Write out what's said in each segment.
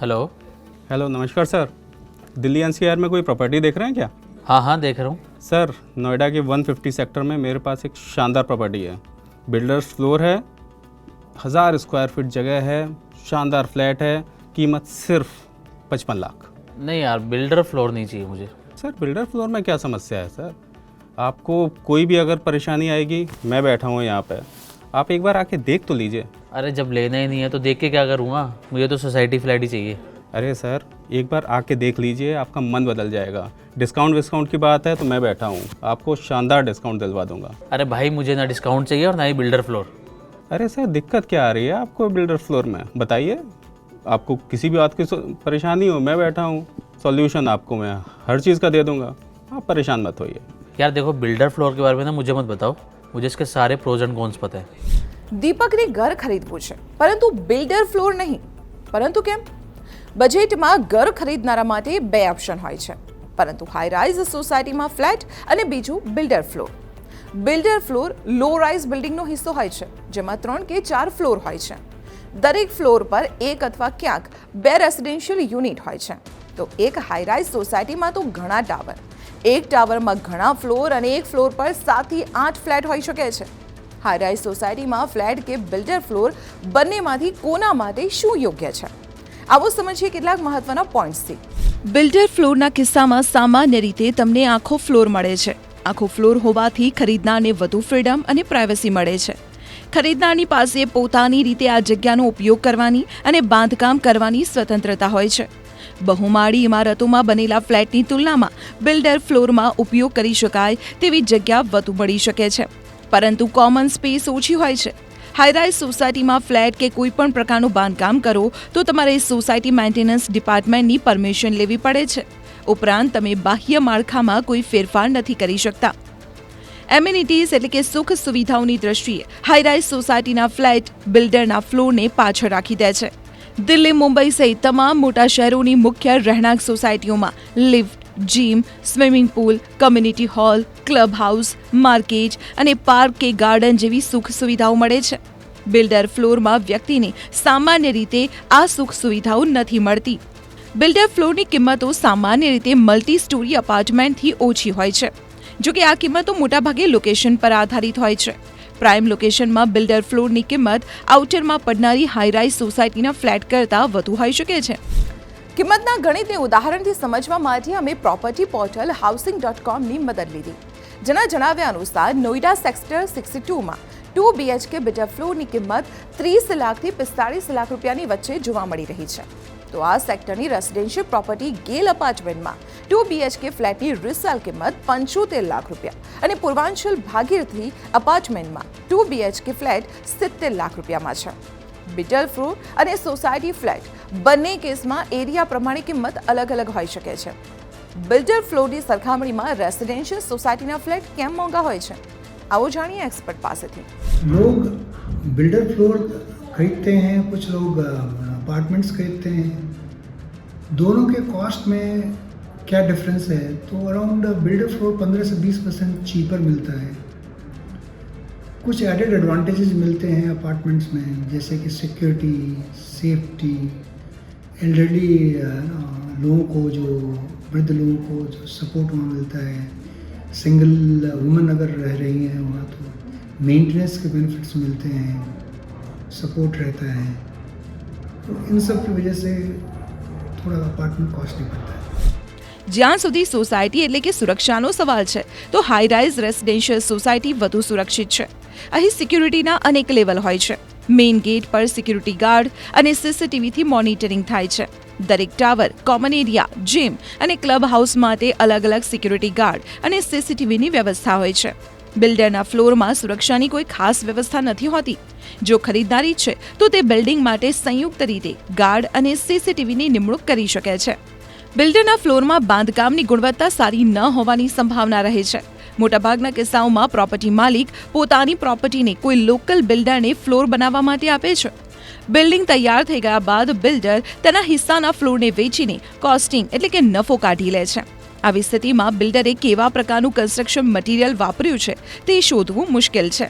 Hello hello नमस्कार sir Delhi NCR में कोई प्रॉपर्टी देख रहे हैं क्या? हाँ हाँ देख रहा हूँ। सर नोएडा के 150 सेक्टर में मेरे पास एक शानदार प्रॉपर्टी है। बिल्डर्स फ्लोर है हज़ार स्क्वायर फीट जगह है शानदार फ्लैट है कीमत सिर्फ़ पचपन लाख। नहीं यार बिल्डर फ्लोर नहीं चाहिए मुझे। सर बिल्डर फ्लोर में क्या समस्या है सर आपको कोई भी अगर परेशानी आएगी मैं बैठा हूँ यहाँ पर आप एक बार आके देख तो लीजिए। अरे जब लेना ही नहीं है तो देख के क्या करूँगा मुझे तो सोसाइटी फ्लैट ही चाहिए। अरे सर एक बार आके देख लीजिए आपका मन बदल जाएगा। डिस्काउंट विस्काउंट की बात है तो मैं बैठा हूँ। आपको शानदार डिस्काउंट दिलवा दूँगा। अरे भाई मुझे ना डिस्काउंट चाहिए और ना ही बिल्डर फ्लोर। अरे सर दिक्कत क्या आ रही है आपको बिल्डर फ्लोर में? बताइए। आपको किसी भी बात की परेशानी हो मैं बैठा हूँ। सॉल्यूशन आपको मैं हर चीज़ का दे दूँगा। आप परेशान मत होइए। यार देखो बिल्डर फ्लोर के बारे में ना मुझे मत बताओ। मुझे इसके सारे प्रोज एंड कॉन्स पता है। દીપકને ઘર ખરીદવું છે. પરંતુ બિલ્ડર ફ્લોર નહીં. પરંતુ કેમ? બજેટમાં ઘર ખરીદનારા માટે બે ઓપ્શન હોય છે. પરંતુ હાઈ રાઇઝ સોસાયટીમાં ફ્લેટ અને બીજું builder floor. Builder floor low rise બિલ્ડિંગનો હિસ્સો હોય છે, જેમાં ત્રણ કે ચાર ફ્લોર હોય છે. દરેક ફ્લોર પર એક અથવા ક્યાંક બે રેસિડેન્શિયલ યુનિટ હોય છે. તો એક હાઈ રાઇઝ સોસાયટીમાં તો ઘણા ટાવર એક ટાવરમાં ઘણા ફ્લોર અને એક ફ્લોર પર સાતથી આઠ ફ્લેટ હોઈ શકે છે. હાઈ રાઇઝ સોસાયટીમાં ફ્લેટ કે બિલ્ડર ફ્લોર બંનેમાંથી કોના માટે શું યોગ્ય છે? આવો સમજીએ કેટલાક મહત્વના પોઈન્ટ્સથી બિલ્ડર ફ્લોરના કિસ્સામાં સામાન્ય રીતે તમને આખો ફ્લોર મળે છે. આખો ફ્લોર હોવાથી ખરીદનારને વધુ ફ્રીડમ અને પ્રાઇવસી મળે છે. ખરીદનારની પાસે પોતાની રીતે આ જગ્યાનો ઉપયોગ કરવાની અને બાંધકામ કરવાની સ્વતંત્રતા હોય છે. બહુમાળી ઇમારતોમાં બનેલા ફ્લેટની તુલનામાં બિલ્ડર ફ્લોરમાં ઉપયોગ કરી શકાય તેવી જગ્યા વધુ મળી શકે છે. પરંતુ કોમન સ્પેસ ઓછી હોય છે. હાઈરાઇઝ સોસાયટીમાં ફ્લેટ કે કોઈ પણ પ્રકારનું બાંધકામ કરો, તો તમારે સોસાયટી મેન્ટેનન્સ ડિપાર્ટમેન્ટની પરમિશન લેવી પડે છે. ઉપરાંત, તમે બાહ્ય માળખામાં કોઈ ફેરફાર નથી કરી શકતા. એમ્યુનિટીઝ એટલે કે સુખ સુવિધાઓની દ્રષ્ટિએ હાઈરાઇઝ સોસાયટીના ફ્લેટ બિલ્ડરના ફ્લોરને પાછળ રાખી દે છે. દિલ્હી, મુંબઈ સહિત તમામ મોટા શહેરોની મુખ્ય રહેણાંક સોસાયટીઓમાં lift gym swimming pool community hall club house market અને પાર્ક કે ગાર્ડન જેવી સુખ સુવિધાઓ મળે છે. બિલ્ડર ફ્લોરમાં વ્યક્તિને સામાન્ય રીતે આ સુખ સુવિધાઓ નથી મળતી. બિલ્ડર ફ્લોરની કિંમતો સામાન્ય રીતે મલ્ટી સ્ટોરી અપાર્ટમેન્ટથી ઓછી હોય છે જોકે આ કિંમતો મોટાભાગે લોકેશન પર આધારિત હોય છે. પ્રાઇમ લોકેશનમાં બિલ્ડર ફ્લોરની કિંમત આઉટરમાં પડનારી હાઈરાઇઝ સોસાયટીના ફ્લેટ કરતાં વધુ હોઈ શકે છે. કિંમતના ગણિતને ઉદાહરણથી સમજવા માટે અમે પ્રોપર્ટી પોર્ટલ હાઉસિંગ ડોટ કોમની મદદ લીધી. જેના જણાવ્યા અનુસાર, નોઈડા સેક્ટર સિક્સટી ટુમાં ટુ બીએચકે બિલ્ડર ફ્લોરની કિંમત ત્રીસ લાખથી પિસ્તાળીસ લાખ રૂપિયાની વચ્ચે જોવા મળી રહી છે. તો આ સેક્ટરની રેસિડેન્શિયલ પ્રોપર્ટી ગેલ અપાર્ટમેન્ટમાં ટુ બીએચકે ફ્લેટની રિસેલ કિંમત પંચોતેર લાખ રૂપિયા અને પૂર્વાંચલ ભાગીરથી અપાર્ટમેન્ટમાં ટુ બીએચકે ફ્લેટ સિત્તેર લાખ રૂપિયામાં છે. બિલ્ડર ફ્લોર અને સોસાયટી ફ્લેટ બંને કેસમાં એરિયા પ્રમાણે કિંમત અલગ અલગ હોઈ શકે છે બિલ્ડર ફ્લોરની સરખામણીમાં રેસિડેન્શિયલ સોસાયટીના ફ્લેટ કેમ મોંઘા હોય છે આવો જાણીએ એક્સપર્ટ પાસેથી लोग बिल्डर फ्लोर खरीदते हैं कुछ लोग अपार्टमेंट्स खरीदते हैं दोनों के कॉस्ट में क्या डिफरेंस है तो अराउंड बिल्डर फ्लोर 15 से 20 परसेंट चीपर मिलता है कुछ एडेड एडवांटेजेस मिलते हैं अपार्टमेंट्स में जैसे कि सिक्योरिटी सेफ्टी एल्डरली लोगों को जो वृद्ध लोगों को जो सपोर्ट वहाँ मिलता है सिंगल वुमेन अगर रह रही हैं वहाँ तो मेंटेनेंस के बेनिफिट्स मिलते हैं सपोर्ट रहता है तो इन सब की वजह से थोड़ा अपार्टमेंट कॉस्टली पड़ता है જ્યાં સુધી સોસાયટી એટલે કે સુરક્ષાનો સવાલ છે તો હાઈ રાઇઝ રેસિડેન્શિયલ સોસાયટી વધુ સુરક્ષિત છે અહીં સિક્યુરિટીના અનેક લેવલ હોય છે મેઇન ગેટ પર સિક્યુરિટી ગાર્ડ અને સીસીટીવીથી મોનિટરિંગ થાય છે. દરેક ટાવર કોમન એરિયા જીમ અને ક્લબ હાઉસ માટે અલગ અલગ સિક્યુરિટી ગાર્ડ અને સીસીટીવીની વ્યવસ્થા હોય છે. બિલ્ડરના ફ્લોરમાં સુરક્ષાની કોઈ ખાસ વ્યવસ્થા નથી હોતી. જો ખરીદદારી છે, તો તે બિલ્ડિંગ માટે સંયુક્ત રીતે ગાર્ડ અને સીસીટીવીની નિમણૂક કરી શકે છે. બિલ્ડરના ફ્લોરમાં બાંધકામની ગુણવત્તા સારી ન હોવાની સંભાવના રહે છે. મોટાભાગના કિસ્સાઓમાં પ્રોપર્ટી માલિક પોતાની પ્રોપર્ટીને કોઈ લોકલ બિલ્ડરને ફ્લોર બનાવવા માટે આપે છે. બિલ્ડિંગ તૈયાર થઈ ગયા બાદ બિલ્ડર તેના હિસ્સાના ફ્લોરને વેચીને કોસ્ટિંગ એટલે કે નફો કાઢી લે છે. આવી સ્થિતિમાં બિલ્ડરે કેવા પ્રકારનું કન્સ્ટ્રક્શન મટીરિયલ વાપર્યું છે તે શોધવું મુશ્કેલ છે.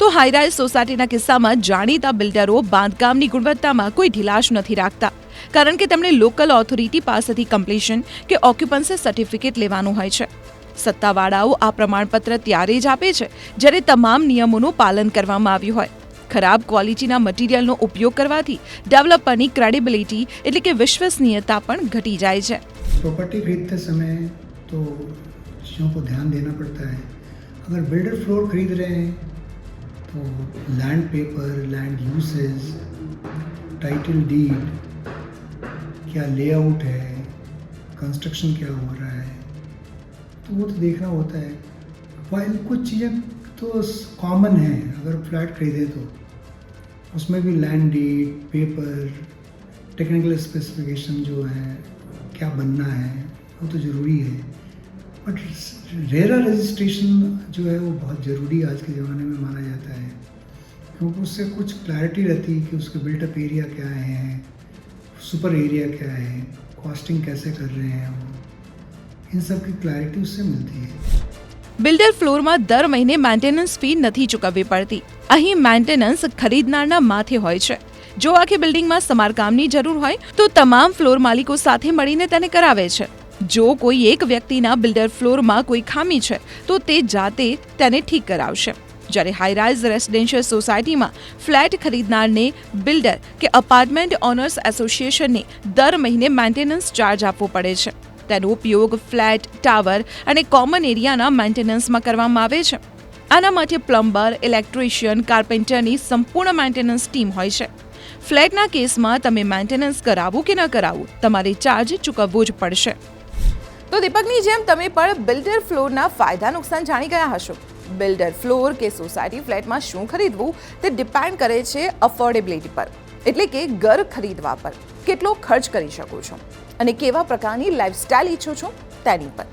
તો હાઈરાઇઝ સોસાયટીના કિસ્સામાં જાણીતા બિલ્ડરો બાંધકામની ગુણવત્તામાં કોઈ ઢીલાશ નથી રાખતા. કારણ કે તેમણે લોકલ ઓથોરિટી પાસેથી કમ્પ્લીશન કે ઓક્યુપન્સી સર્ટિફિકેટ લેવાનું હોય છે. સત્તાવાળાઓ આ પ્રમાણપત્ર ત્યારે જ આપે છે જ્યારે તમામ નિયમોનું પાલન કરવામાં આવ્યું હોય ખરાબ ક્વોલિટીના મટીરિયલનો ઉપયોગ કરવાથી ડેવલપરની ક્રેડિબિલિટી એટલે કે વિશ્વસનીયતા પણ ઘટી જાય છે प्रॉपर्टी खरीदते समय तो चीज़ों को ध्यान देना पड़ता है अगर बिल्डर फ्लोर खरीद रहे हैं तो land paper land usage title deed क्या लेआउट है कंस्ट्रक्शन क्या हो रहा है तो वो तो देखना होता है। वाइल कुछ चीज़ें तो कॉमन है, अगर फ्लैट खरीदे तो। उसमें भी land deed paper technical specification जो है, क्या बनना है, वो तो ज़रूरी है। बट रेरा रजिस्ट्रेशन जो है, वो बहुत ज़रूरी आज के ज़माने में माना जाता है। क्योंकि उससे कुछ क्लैरिटी रहती है कि उसके बिल्टअप एरिया क्या है सुपर एरिया क्या है कॉस्टिंग कैसे कर रहे हैं वो। इन सब की क्लैरिटी उससे मिलती है બિલ્ડર ફ્લોરમાં દર મહિને મેન્ટેનન્સ ફી નથી ચૂકવવી પડતી અહીં મેન્ટેનન્સ ખરીદનારના માથે હોય છે જો આખી બિલ્ડિંગમાં સમારકામની જરૂર હોય તો તમામ ફ્લોર માલિકો સાથે મળીને તેને કરાવે છે જો કોઈ એક વ્યક્તિના બિલ્ડર ફ્લોરમાં કોઈ ખામી છે તો તે જાતે તેને ઠીક કરાવશે જ્યારે હાઈરાઇઝ રેસિડેન્શિયલ સોસાયટીમાં ફ્લેટ ખરીદનારને બિલ્ડર કે અપાર્ટમેન્ટ ઓનર્સ એસોસિએશનને દર મહિને મેન્ટેનન્સ ચાર્જ આપવો પડે છે તેનો ઉપયોગ, ફ્લેટ, ટાવર અને કોમન એરિયાના મેન્ટેનન્સમાં કરવામાં આવે છે. આના માટે પ્લમ્બર, ઇલેક્ટ્રિશિયન, કાર્પેન્ટરની સંપૂર્ણ મેન્ટેનન્સ ટીમ હોય છે. ફ્લેટના કેસમાં તમે મેન્ટેનન્સ કરાવવું કે ન કરાવવું તમારે ચાર્જ ચૂકવવો જ પડશે. તો દીપકની જેમ તમે પણ બિલ્ડર ફ્લોરના ફાયદા, નુકસાન જાણી ગયા હશો. બિલ્ડર ફ્લોર કે સોસાયટી ફ્લેટમાં શું ખરીદવું તે ડિપેન્ડ કરે છે અફોર્ડેબિલિટી પર. એટલે કે ઘર ખરીદવા પર. કેટલો ખર્ચ કરી શકો છો અને કેવા પ્રકારની લાઇફસ્ટાઇલ ઈચ્છો છો તેની પર.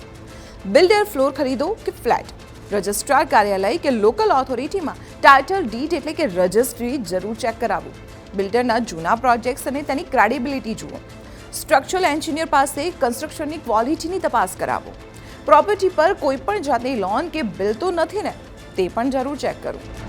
બિલ્ડર ફ્લોર ખરીદો કે ફ્લેટ રજિસ્ટ્રાર કાર્યાલય કે લોકલ ઓથોરિટીમાં ટાઇટલ ડીટ એટલે કે રજિસ્ટ્રી જરૂર ચેક કરાવવું બિલ્ડરના જૂના પ્રોજેક્ટ્સ અને તેની ક્રેડિબિલિટી જુઓ. સ્ટ્રક્ચરલ એન્જિનિયર પાસે કન્સ્ટ્રક્શનની ક્વોલિટીની તપાસ કરાવો. પ્રોપર્ટી પર કોઈ પણ જાતની લોન કે બિલ તો નથી ને, તે પણ જરૂર ચેક કરવું